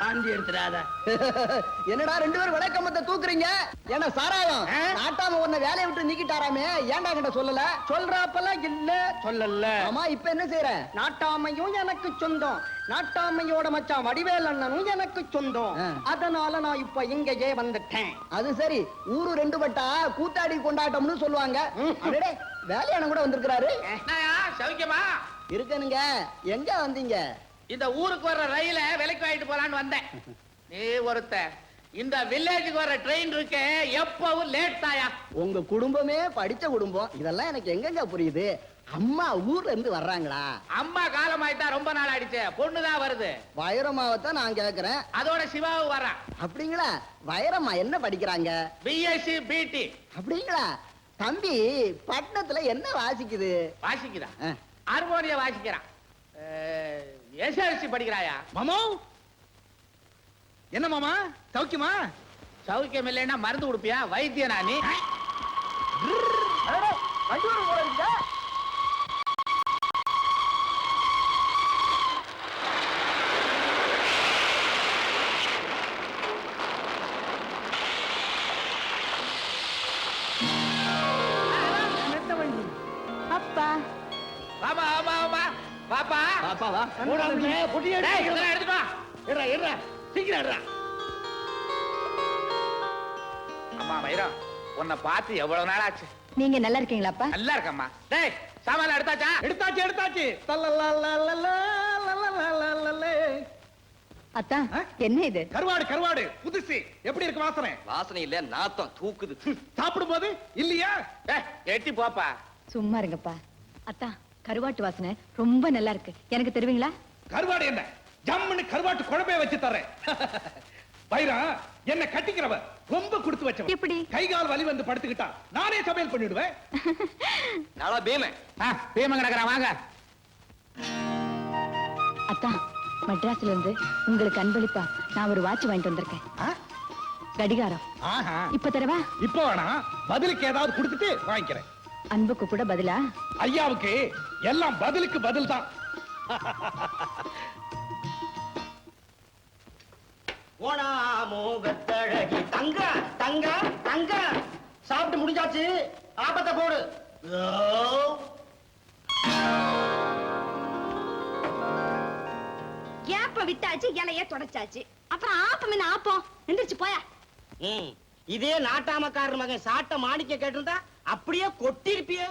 வாந்தி எடுத்துடாத என்னடா ரெண்டு பேரும் விளக்கமத்தை தூக்குறீங்க? ஏன்னா சாராயம்? நாட்டாம உன்னை வேலையை விட்டு நீக்கிட்டாராமே? ஏன்டா கிட்ட சொல்லல? சொல்றப்பெல்லாம் இல்ல சொல்லல. ஆமா இப்ப என்ன செய்யற நாட்டாமையும் எனக்கு சொந்தம். நாட்டாமையோட மச்சான் வடிவேல் அண்ணனும் எனக்கு சொந்தம். அதனால நான் இப்ப இங்கேயே வந்துட்டேன். அது சரி. ஊரு ரெண்டு பட்டா கூத்தாடி கொண்டாட்டம்னு சொல்லுவாங்க. வேலையான கூட வந்திருக்கிறாரு. சௌக்கியமா? இருக்கனுங்க எங்க வந்தீங்க? இந்த ஊருக்கு வர்ற ரயில விலைக்கு வாங்கிட்டு போலான்னு வந்தேன். நீ ஒருத்த இந்த வில்லேஜுக்கு வர்ற ட்ரெயின் இருக்கே எப்பவும் லேட் தாயா? உங்க குடும்பமே படிச்ச குடும்பம். இதெல்லாம் எனக்கு எங்கெங்க புரியுது? அம்மா ஊர்ல இருந்து வர்றாங்களா? அம்மா காலமாயிட்டா ரொம்ப நாள் ஆயிடுச்சு. பொண்ணுதான் வருது. வைரமாவத்தான் நான் கேக்குறேன். அதோட சிவாவும் வரான் அப்படிங்களா? வைரம்மா என்ன படிக்கிறாங்க? பிஎஸ்சி பிடி அப்படிங்களா? தம்பி பட்டணத்துல என்ன வாசிக்குது? வாசிக்கிறான் ஆ. ஹார்மோனிய வாசிக்கிறான். எஸ்எல்சி படிக்கிறாயா மாமா என்ன மாமா சௌக்கியமா சௌக்கியம் இல்லைன்னா மருந்து கொடுப்பியா வைத்தியனா நீ? அப்பா வாமா வாமா வாமா பாப்பா. பாப்பா வா. டேய், இதெல்லாம் எடுத்துட்டு வா இருடா இருடா சீக்கிரம் இருடா அம்மா வைரம் உன்னை பார்த்து எவ்வளவு நாள் ஆச்சு நீங்க நல்லா இருக்கீங்களாப்பா? நல்லா இருக்கம்மா. டேய் சாமான எடுத்தாச்சா? எடுத்தாச்சு எடுத்தாச்சு. அத்தா என்ன இது? கருவாடு கருவாடு. புதுசு. எப்படி இருக்கு வாசனை? வாசனை இல்ல நாத்தம் தூக்குது. சாப்பிடும் போது இல்லையா எட்டி போப்பா. சும்மா இருங்கப்பா. அத்தா கருவாட்டு வாசனை ரொம்ப நல்லா இருக்கு. எனக்கு தருவீங்களா? கருவாடு என்ன? ஜம்முன்னு கருவாட்டு குழம்பே வச்சு தரேன் வைரா என்ன கட்டிக்கிறவ ரொம்ப கொடுத்து வச்சவன் எப்படி? கை கால் வலி வந்து படுத்துக்கிட்டா நானே சமையல் பண்ணிடுவேன். நாளா பீம. பீம கிடக்குறான் வாங்க. அத்தா மெட்ராஸ்ல இருந்து உங்களுக்கு அன்பளிப்பா நான் ஒரு வாட்ச் வாங்கிட்டு வந்திருக்கேன். கடிகாரம். ஆஹா. இப்ப தரவா? இப்போ வேணா பதிலுக்கு ஏதாவது கொடுத்துட்டு வாங்கிக்கிறேன். அன்புக்கு கூட பதிலா? ஐயாவுக்கு எல்லாம் பதிலுக்கு பதில் தான் ஓணாமோ வெத்தழகி தங்க தங்க தங்க. சாப்பிட்டு முடிஞ்சாச்சு. ஆபத்தை போடு. ஏப்ப விட்டாச்சு இலைய தொடச்சாச்சு. அப்புறம் ஆப்பம் என்ன ஆப்பம்? எந்திரிச்சு போயா. இதே நாட்டாமக்காரர் மகன் சாட்ட மாணிக்க கேட்டிருந்தா அப்படியே கொட்டிருப்பியே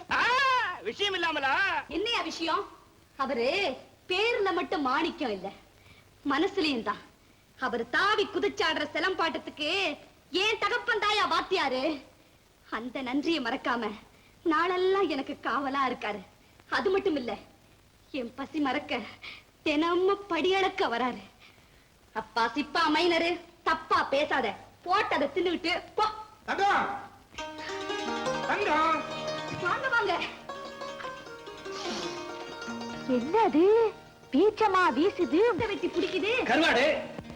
விஷயம் இல்லாமலா? என்னையா விஷயம்? அவரு பேர்ல மட்டும் மாணிக்கம் இல்ல. மனசுலயும் தான். அவர் தாவி குதிச்சாடுற சிலம்பாட்டத்துக்கு ஏன் தகப்பன் தாயா வாத்தியாரு? அந்த நன்றியை மறக்காம நாளெல்லாம் எனக்கு காவலா இருக்காரு. அது மட்டும் இல்ல என் பசி மறக்க தினமும் படியளக்க வராரு. அப்பா சிப்பா மைனரு தப்பா பேசாத. போட்டதை தின்னுவிட்டு போ. தங்கம். தங்கம். வாங்க வாங்க. என்னது? பீச்சமா வீசுது? வெட்டி பிடிக்குது. கருவாடு.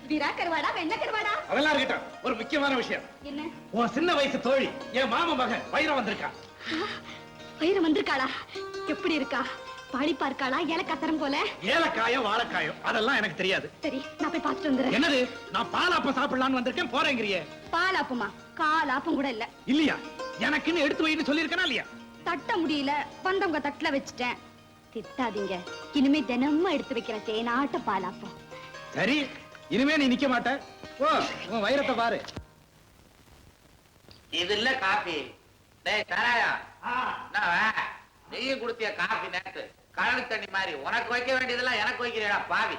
விரா கருவாடா வெண்ண கருவாடா? அதெல்லாம் இருக்கட்டும். ஒரு முக்கியமான விஷயம். என்ன? உன் சின்ன வயசு தோழி என் மாமன் மகன் வைரம் வந்திருக்கா வயிறு வந்திருக்காளா? எப்படி இருக்கா? பாடிப்பா இருக்காளா ஏலக்காத்தரம் போல? ஏலக்காயம் வாழைக்காயம். அதெல்லாம் எனக்கு தெரியாது. சரி நான் போய் பார்த்துட்டு வந்துடுறேன். என்னது? நான் பாலாப்பம் சாப்பிடலாம்னு வந்திருக்கேன். போறேங்கிறியே. பால் ஆப்புமா கால் ஆப்பம் கூட இல்ல. இல்லையா? எனக்குன்னு எடுத்து வைன்னு சொல்லியிருக்கனா இல்லையா? தட்ட முடியல. வந்தவங்க தட்டுல வச்சுட்டேன். திட்டாதீங்க. இனிமே தினமும் எடுத்து வைக்கிறேன் தேனாட்ட பால் ஆப்பம் சரி இனிமே நீ நிக்க மாட்ட. ஓ உன் வைரத்தை பாரு. இது இல்ல காபி. டேய் கராயா நான் நெய்யும் குடுத்திய காபி நேத்து. கடல் தண்ணி மாதிரி. உனக்கு வைக்க வேண்டியதெல்லாம் எனக்கு வைக்கிறேடா பாவி.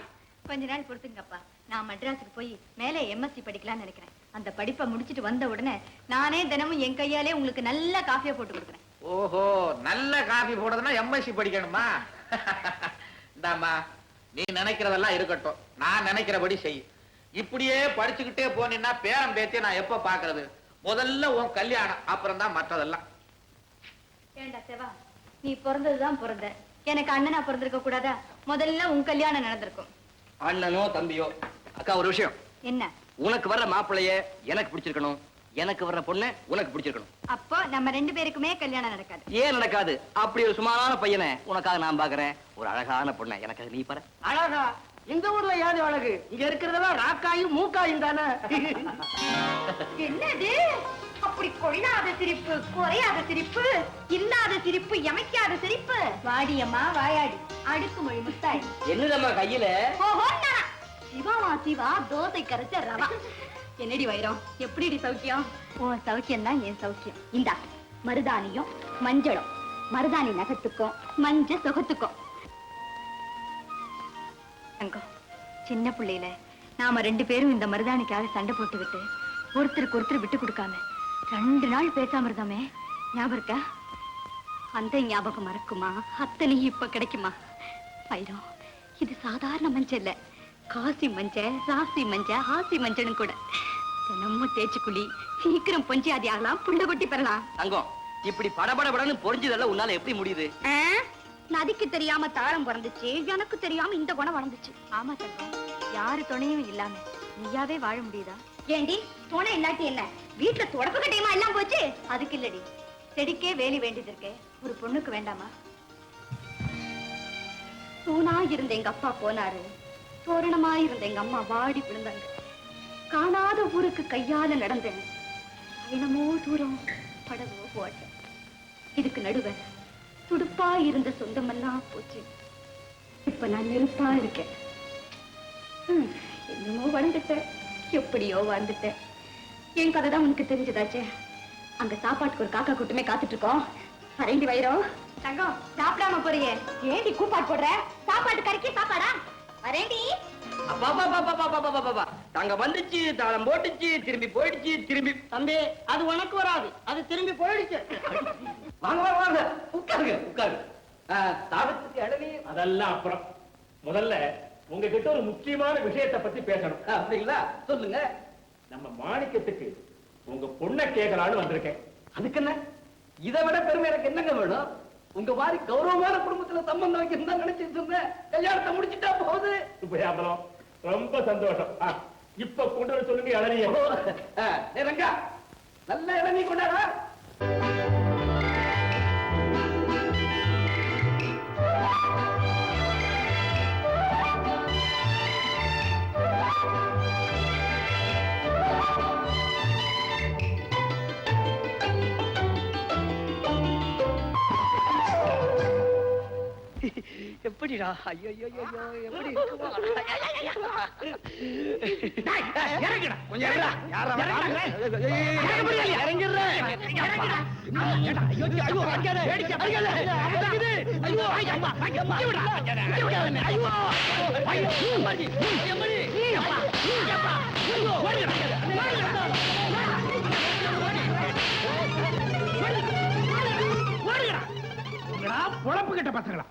கொஞ்ச நாள் பொறுத்துங்கப்பா. நான் மெட்ராஸுக்கு போய் மேலே எம்எஸ்சி படிக்கலாம்னு நினைக்கிறேன். அந்த படிப்பை முடிச்சிட்டு வந்த உடனே நானே தினமும் என் கையாலே உங்களுக்கு நல்ல காஃபியா போட்டு கொடுக்குறேன். ஓஹோ நல்ல காபி போடுறதுன்னா எம்எஸ்சி படிக்கணுமா? இந்தாம்மா நீ நினைக்கிறதெல்லாம் இருக்கட்டும். நான் நினைக்கிறபடி செய். இப்படியே படிச்சுக்கிட்டே போனீன்னா பேரம் பேத்தி நான் எப்ப பாக்குறது? முதல்ல உன் கல்யாணம் அப்புறம் தான் மற்றதெல்லாம். ஏண்டா செவா நீ பிறந்ததுதான் பிறந்த. எனக்கு அண்ணனா பிறந்திருக்க கூடாதா? முதல்ல உன் கல்யாணம் நடந்திருக்கும். அண்ணனோ தம்பியோ? அக்கா ஒரு விஷயம். என்ன? உனக்கு வர்ற மாப்பிளைய எனக்கு பிடிச்சிருக்கணும். எனக்கு வர்ற பொண்ணை உனக்கு பிடிச்சிருக்கணும். அப்போ நம்ம ரெண்டு பேருக்குமே கல்யாணம் நடக்காது. ஏன் நடக்காது? அப்படி ஒரு சுமாரான பையனை உனக்காக நான் பாக்குறேன் ஒரு அழகான பொண்ணை. எனக்கு நீ பாரு. அழகா? இந்த ஊர்ல ஏது அழகு? இங்க இருக்கிறதெல்லாம் ராக்காயும் மூக்காயும் தானே? என்னது? அப்படி கொள்ளாத சிரிப்பு குறையாத சிரிப்பு இல்லாத சிரிப்பு எமைக்காத சிரிப்பு. வாடியம்மா வாயாடி. அடுக்குமொழி முத்தாய். என்னதம்மா கையில? ஓஹோ சிவாவா சிவா தோசை கரைச்ச ரவா. என்னடி வைரம்? எப்படிடி சௌக்கியம்? ஓ சௌக்கியம் தான் என் சௌக்கியம். இந்தா மருதாணியும் மஞ்சளும். மருதாணி நகத்துக்கும் மஞ்ச சுகத்துக்கும். தங்கம் சின்ன பிள்ளையில நாம ரெண்டு பேரும் இந்த மருதாணிக்காக சண்டை போட்டுக்கிட்டு ஒருத்தருக்கு ஒருத்தர் விட்டு கொடுக்காம ரெண்டு நாள் பேசாம இருந்தோமே ஞாபகம் இருக்கா? அந்த ஞாபகம் மறக்குமா? அத்தனையும் இப்ப கிடைக்குமா? வைரம் இது சாதாரண மஞ்சள் இல்ல. காசி மஞ்சள் ராசி மஞ்சள் ஆசி மஞ்சளும் கூட. தினமும் தேய்ச்சி குளி சீக்கிரம் பொஞ்சியாதி ஆகலாம் புள்ள கொட்டி பெறலாம். தங்கம் இப்படி படபடபடன்னு பொறிஞ்சதெல்லாம் உன்னால எப்படி முடியுது? நதிக்கு தெரியாம தாளம் பிறந்துச்சு எனக்கு தெரியாம இந்த குணம் வளர்ந்துச்சு. ஆமா தங்கம் யாரு துணையும் இல்லாம. நீயாவே வாழ முடியுதா? ஏண்டி துணை இல்லாட்டி என்ன? வீட்டுல தொடப்பு கட்டையுமா எல்லாம் போச்சு? அதுக்கு இல்லடி. செடிக்கே வேலி வேண்டியது இருக்கே. ஒரு பொண்ணுக்கு வேண்டாமா? தூணா இருந்த எங்க அப்பா போனாரு. தோரணமா இருந்த எங்க அம்மா வாடி விழுந்தாங்க. காணாத ஊருக்கு கையால நடந்தேன் பயணமோ தூரம் படவோ போட்டேன் இதுக்கு நடுவ துடுப்பா இருந்த சொந்தமெல்லாம் போச்சு. இப்ப நான் நெருப்பா இருக்கேன். ஹம், என்னமோ வாழ்ந்துட்டேன் எப்படியோ வாழ்ந்துட்டேன் என் கதை தான் உனக்கு தெரிஞ்சதாச்சே. அங்க சாப்பாட்டுக்கு ஒரு காக்கா கூட்டமே காத்துட்டு இருக்கோம் அரேண்டி வைரம் தங்கம் சாப்பிடாம போறியே. ஏண்டி கூப்பாடு போடுற? சாப்பாட்டு கறிக்கு சாப்பாடா? வரேண்டி அப்பா தங்க வந்துச்சு தாளம் போட்டுச்சு திரும்பி போயிடுச்சு திரும்பி. தம்பி அது உனக்கு வராது. அது திரும்பி போயிடுச்சு. வாங்க வாங்க வாங்க. உட்காருங்க உட்காருங்க. ஆ, தாகத்துக்கு இளநீ அதெல்லாம் அப்புறம். முதல்ல உங்ககிட்ட ஒரு முக்கியமான விஷயத்தை பத்தி பேசணும். அப்படிங்களா? சொல்லுங்க. நம்ம மாணிக்கத்துக்கு உங்க பொண்ணை கேட்கலான்னு வந்திருக்கேன். அதுக்கு என்ன? இதை விட பெருமை எனக்கு என்னங்க வேணும்? உங்க மாதிரி கௌரவமான குடும்பத்துல சம்பந்தம் வைக்கணும் நினைச்சிட்டு இருந்தேன். கல்யாணத்தை முடிச்சிட்டா போகுது. சுப்பயாபலம் ரொம்ப சந்தோஷம். இப்ப கொண்டு வர சொல்லுங்க இளநிய நல்ல இளநீ கொண்டாடா. எப்படிடா? ஐயோ எப்படி இறங்குடா கொஞ்சம் இறங்குடா. யாரா பொழப்பு கட்ட பசங்களா?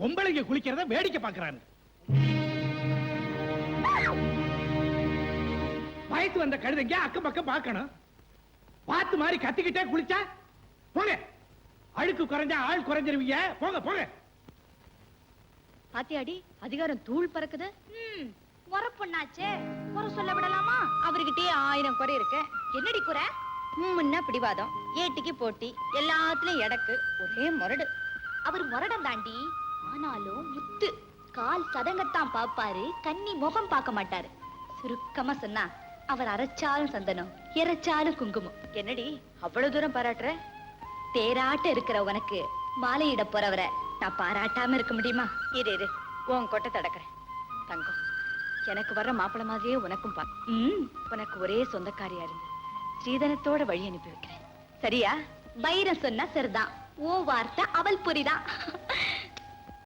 பொம்பளைங்க குளிக்கிறத வேடிக்கை பாக்குறாங்க வயசு வந்த கழுதைங்க அக்கம் பக்கம் பார்க்கணும். பார்த்து மாதிரி கத்திக்கிட்டே குளிச்சா போங்க. அழுக்கு குறைஞ்சா ஆள் குறைஞ்சிருவீங்க. போங்க போங்க. பாத்தியாடி அதிகாரம் தூள் பறக்குது? முறை பொண்ணாச்சே. குறை சொல்ல விடலாமா? அவர்கிட்டயே ஆயிரம் குறை இருக்கு. என்னடி குறை? முன்ன பிடிவாதம் ஏட்டிக்கு போட்டி எல்லாத்துலயும் எடக்கு ஒரே முரடு. அவர் முரடம் தாண்டி ஆனாலும் முத்து கால் சதங்கத்தான் பாப்பாரு கண்ணி முகம் பார்க்க மாட்டாரு. சுருக்கமா சொன்னா அவர் அரைச்சாலும் சந்தனம் இறைச்சாலும் குங்குமம். என்னடி அவ்வளவு தூரம் பாராட்டுற? தேராட்ட இருக்கிற உனக்கு மாலையிட போறவரை நான் பாராட்டாம இருக்க முடியுமா? இரு இரு உன் கொட்டை தடக்கிறேன். தங்கம் எனக்கு வர்ற மாப்பிள மாதிரியே உனக்கும் பா ம், உனக்கு ஒரே சொந்தக்காரியா இருந்து ஸ்ரீதனத்தோட வழி அனுப்பி வைக்கிறேன். சரியா? பைரம் சொன்னா சரிதான். ஓ வார்த்தை அவள் புரிதான்.